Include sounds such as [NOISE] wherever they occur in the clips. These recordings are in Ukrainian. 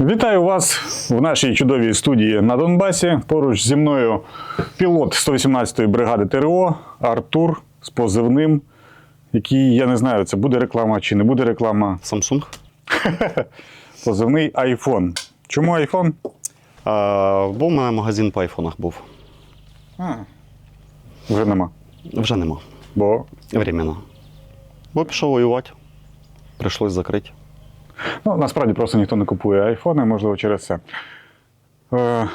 Вітаю вас в нашій чудовій студії на Донбасі. Поруч зі мною пілот 118-ї бригади ТРО Артур з позивним, який, я не знаю, це буде реклама чи не буде реклама. Samsung. [LAUGHS] Позивний iPhone. Чому iPhone? А, був у мене магазин по айфонах був. Вже нема. Вже нема. Бо Временно. Бо пішов воювати. Прийшлось закрити. Ну, насправді просто ніхто не купує айфони, можливо, через це. Е,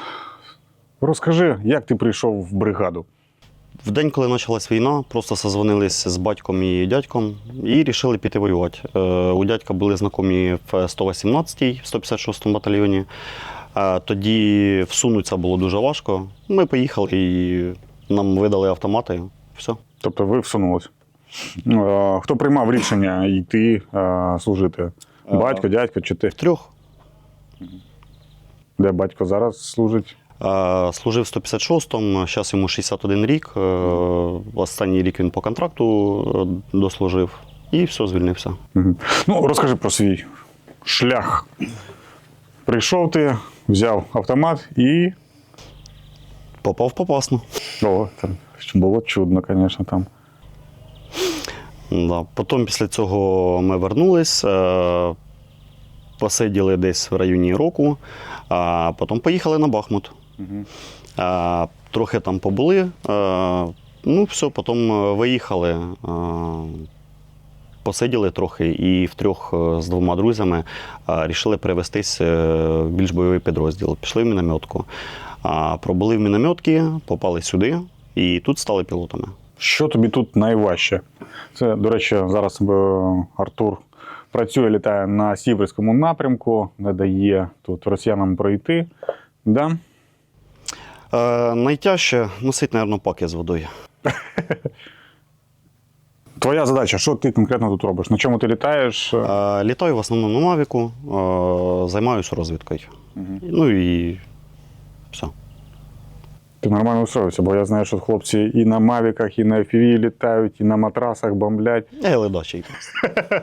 розкажи, як ти прийшов в бригаду? В день, коли почалась війна, просто созвонились з батьком і дядьком і вирішили піти воювати. Е, у дядька були знайомі в 118-й, в 156-му батальйоні. Е, тоді всунутися було дуже важко. Ми поїхали і нам видали автомати. Все. Тобто ви всунулись. Е, хто приймав рішення йти е, служити? Батько, дядько чи ти? Трьох. Де батько зараз служить? Е, Служив 156-му, зараз йому 61 рік. Е, Останній рік він по контракту е, дослужив і все, звільнився. Ну, розкажи про свій шлях. Прийшов ти, взяв автомат і. Попав в попасну. О, там було чудно, звісно, там. Да. Потім після цього ми вернулись, е, посиділи десь в районі року, а потім поїхали на Бахмут. Е, Трохи там побули. е, Ну, все, потім виїхали. Посиділи трохи і втрьох з двома друзями вирішили перевестись в більш бойовий підрозділ. Пішли в мінометку. Пробули в мінометки, попали сюди і тут стали пілотами. Що тобі тут найважче? Це, до речі, зараз е, Артур працює, літає на Сіверському напрямку, не дає тут росіянам пройти. Да? Е, найтяжче носити, мабуть, паки з водою. [LAUGHS] Твоя задача, що ти конкретно тут робиш? На чому ти літаєш? Е, літаю в основному на Мавіку, е, займаюся розвідкою. Ну і все. Ти нормально устроївся, бо я знаю, що хлопці і на мавіках, і на FPV літають, і на матрасах бомблять. Я ледачий.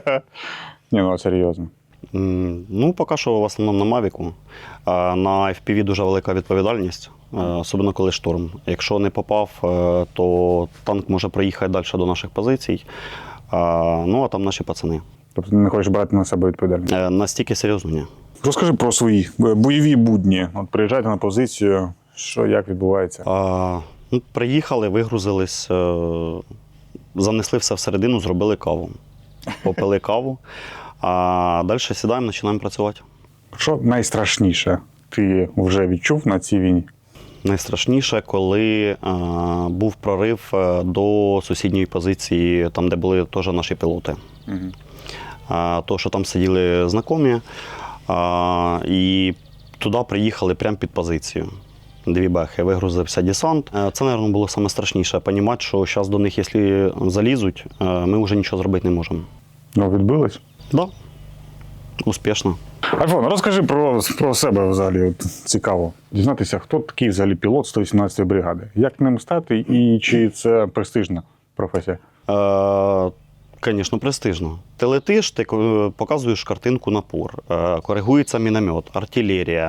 [LAUGHS] Ні, ну а серйозно. Ну, поки що в основному на Мавіку. На FPV дуже велика відповідальність, е, особливо коли шторм. Якщо не попав, е, то танк може проїхати далі до наших позицій. Ну, а там наші пацани. Тобто ти не хочеш брати на себе відповідальність. Е, Настільки серйозно ні. Розкажи про свої бойові будні. От приїжджайте на позицію, що як відбувається. А, ну, приїхали, вигрузились, е, занесли все всередину, зробили каву. Попили каву, а далі сідаємо, починаємо працювати. Що найстрашніше ти вже відчув на цій війні? Найстрашніше, коли е, був прорив е, до сусідньої позиції, там, де були теж наші пілоти. А, то, що там сиділи знайомі, а, і туди приїхали прямо під позицію. Дві бехи, вигрузився десант. Е, Це, мабуть, було саме страшніше. Понімати, що зараз до них, якщо залізуть, е, ми вже нічого зробити не можемо. Ну, відбились? Да. Успішно. Альфон, розкажи про, про себе взагалі. От, цікаво. Дізнатися, хто такий взагалі пілот 118-ї бригади. Як ним стати і чи це престижна професія? Е, Звісно, престижно. Ти летиш, ти е, показуєш картинку напор, е, коригується міномет, артилерія,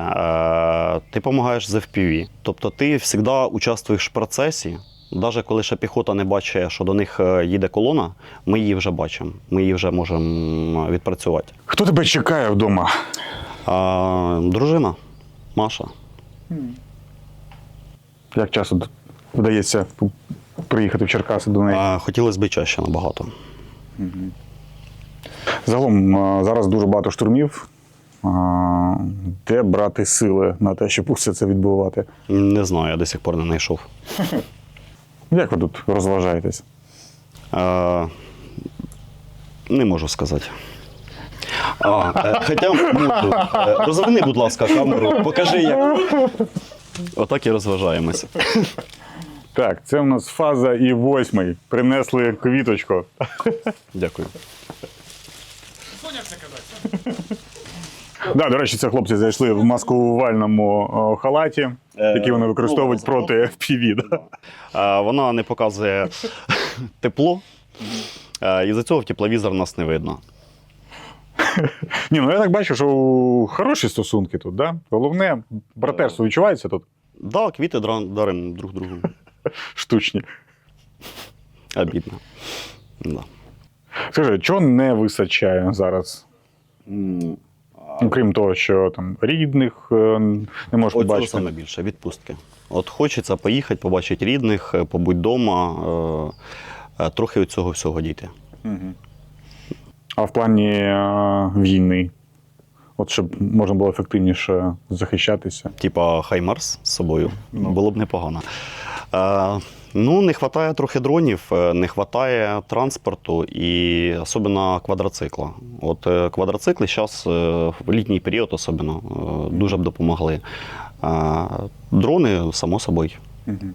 е, ти допомагаєш з FPV. Тобто ти завжди участвуєш в процесі. Навіть коли ще піхота не бачить, що до них їде колона, ми її вже бачимо, ми її вже можемо відпрацювати. Хто тебе чекає вдома? А, дружина Маша. Як часто вдається приїхати в Черкаси до неї? А, хотілося б чаще набагато. Загалом зараз дуже багато штурмів. Де брати сили на те, щоб усе це відбувати? Не знаю, я до сих пор не знайшов. [LAUGHS] Як ви тут розважаєтесь? Е, не можу сказати. А, е, хоча можу. Е, Розверни, будь ласка, камеру, покажи, як. Отак і розважаємося. Так, це у нас фаза і восьмий. Принесли квіточку. Дякую. Да, до речі, це хлопці зайшли в маскувальному о, халаті, який вони використовують ну, проти FPV. Да? Е, Вона не показує [LAUGHS] тепло, е, і за цього в тепловізор нас не видно. Ні, ну я так бачу, що хороші стосунки тут, да? Головне, братерство відчувається тут Да, квіти дра- даримо друг другу. Штучні. Обідно. Да. Скажи, чого не вистачає зараз? Окрім того, що там рідних е, не можеш побачити. саме більше відпустки. От хочеться поїхати, побачити рідних, е, побути вдома, е, трохи від цього всього дійти. А в плані війни, от щоб можна було ефективніше захищатися. Типа Хаймарс з собою. Було б непогано. Е, ну, не вистачає трохи дронів, е, не вистачає транспорту і особливо квадроцикла. От е, квадроцикли зараз в літній період особливо дуже б допомогли. Дрони, само собою.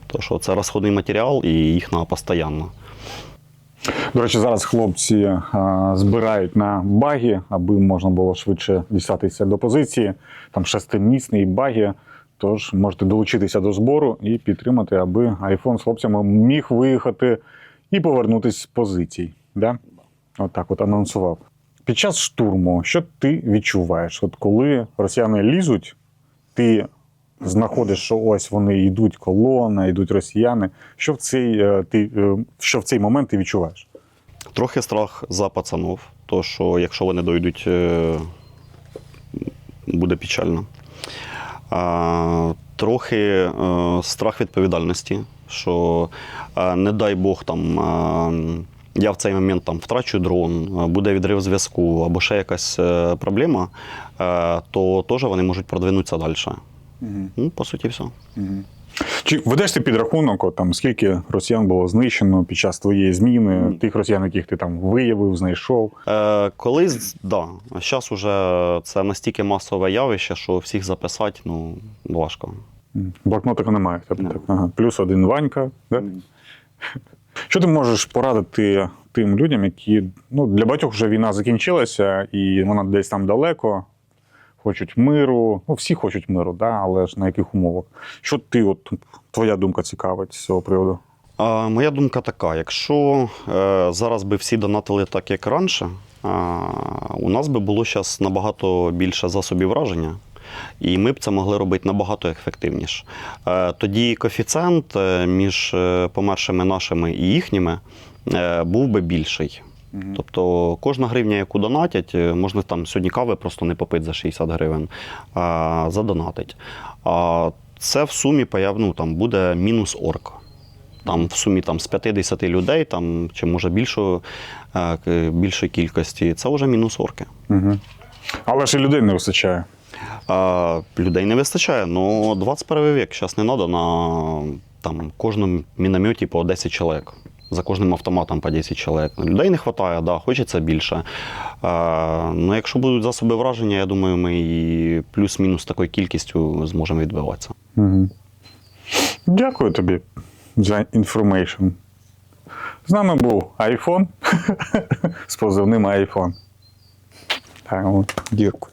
Тому що це розходний матеріал і їх треба постійно. До речі, зараз хлопці е, збирають на баги, аби можна було швидше дістатися до позиції. Там шестимісний баги. Тож можете долучитися до збору і підтримати, аби айфон з хлопцями міг виїхати і повернутися з позицій. Да? Отак от анонсував. Під час штурму, що ти відчуваєш? От коли росіяни лізуть, ти знаходиш, що ось вони йдуть колона, йдуть росіяни. Що в цей, е, ти, е, що в цей момент ти відчуваєш? Трохи страх за пацанов, то що якщо вони дойдуть, е, буде печально. Трохи е, страх відповідальності, що е, не дай Бог там. е, Я в цей момент там втрачу дрон, буде відрив зв'язку або ще якась проблема, то теж вони можуть продвинутися далі. Ну, по суті, все. Чи ведеш ти підрахунок, от, там, скільки росіян було знищено під час твоєї зміни, тих росіян, яких ти там виявив, знайшов? Е, колись, да. Зараз уже це настільки масове явище, що всіх записати ну, важко. Блокнотика немає. в тебе, так? Ага. Плюс один Ванька. Да? [LAUGHS] Що ти можеш порадити тим людям, які ну, для багатьох вже війна закінчилася, і вона десь там далеко, хочуть миру. Ну, всі хочуть миру, да? але ж на яких умовах? Що ти, от, твоя думка цікавить з цього приводу? А, моя думка така: якщо е, зараз би всі донатили так, як раніше, а, у нас би було зараз набагато більше засобів враження. І ми б це могли робити набагато ефективніше. Е, Тоді коефіцієнт е, між е, помершими нашими і їхніми е, був би більший. Тобто кожна гривня, яку донатять, е, можна там сьогодні кави просто не попити за 60 гривень, а задонатить. А це в сумі ну, там, буде мінус орк. Там в сумі там, з 50 людей, там, чи може більшої, е, більшої кількості, це вже мінус орки. Угу. Але ж і людей не вистачає. А, людей не вистачає, ну 21 вік. Зараз не треба на там, кожному мінометі по 10 чоловік. За кожним автоматом по 10 чоловік. Людей не вистачає, да, хочеться більше. А, ну, якщо будуть засоби враження, я думаю, ми і плюс-мінус такою кількістю зможемо відбиватися. Угу. Дякую тобі за інформейшн. З нами був iPhone [LAUGHS] з позивним iPhone. Так, дякую.